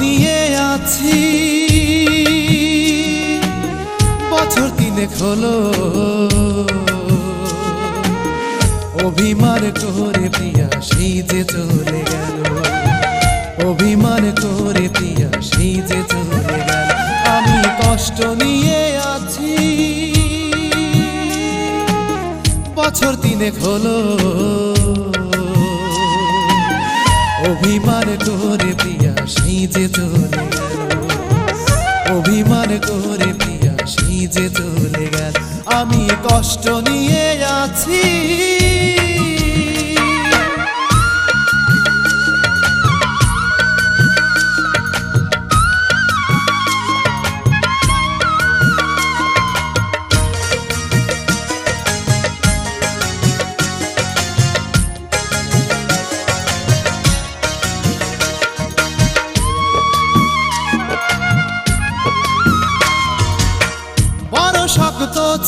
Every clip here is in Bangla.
নিয়ে আছি। বছর দিনে খোলো অভিমান করে পিয়া সেই চলে গেল। অভিমান করে পিয়া সেই যে চলে গেল। আমি কষ্ট নিয়ে আছি। বছর দিনে খোলো অভিমান করে প্রিয়া সেই যে চলে গেল। অভিমান করে প্রিয়া সেই যে চলে গেল। আমি কষ্ট নিয়ে আছি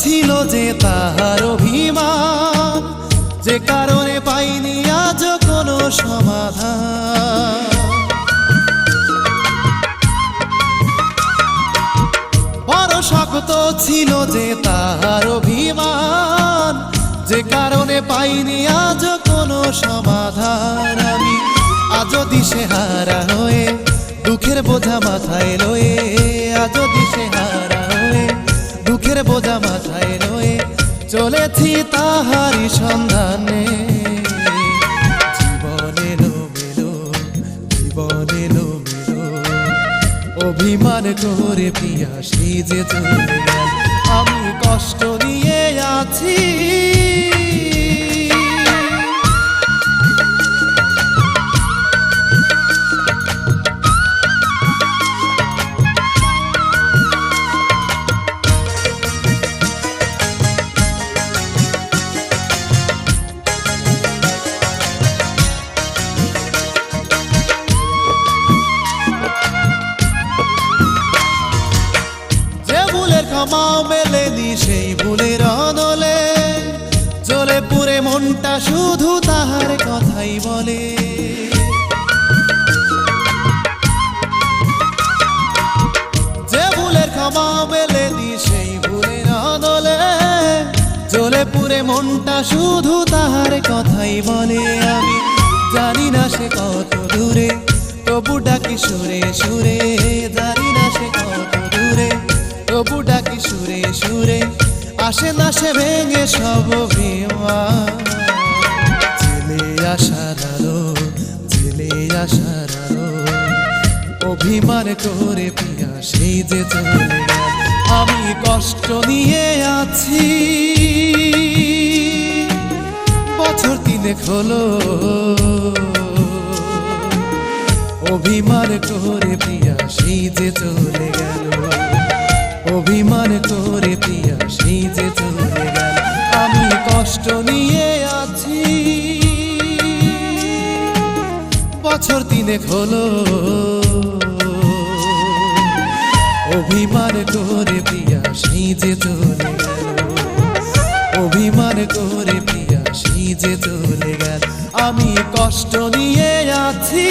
ছিল যে তাহার অভিমান, যে কারণে পাইনি আজ কোনো সমাধান। বড় শক্ত ছিল যে তাহার অভিমান, যে কারণে পাইনি আজ কোনো সমাধান। আমি আজ দিশে হারা হয়ে দুঃখের বোঝা মাথায় লয়ে, আজ দিশে হারা বোঝা মাথায় রয়ে চলেছি তাহারি সন্ধানে। অভিমান করে পিয়াসি যে চলে আমি কষ্ট ভুলের ক্ষমা মেলেনি সেই ভুলের অনলে। জ্বলে পুরে মনটা শুধু তাহার কথাই বলে। যে ভুলের ক্ষমা মেলেনি সেই ভুলের অনলে। জ্বলে পুরে মনটা শুধু তাহার কথাই বলে। আমি জানি না সে কত দূরে, তবু ডাকি সুরে সুরে। ভেঙে সব অভিমান। ছেলে আশার আলো ছেলে আশার আলো। অভিমান করে পিয়া সেই যে চলে আমি কষ্ট নিয়ে আছি। বছর তিনেক হলো। অভিমান করে প্রিয়া সেই যে চলে গেল। অভিমান করে প্রিয়া সেই যে চলে কষ্ট নিয়ে আছি। বছর তিনেক হলো। অভিমান করে প্রিয়া, সেই যে চলে অভিমান করে প্রিয়া, সেই চলে গেল। আমি কষ্ট নিয়ে আছি।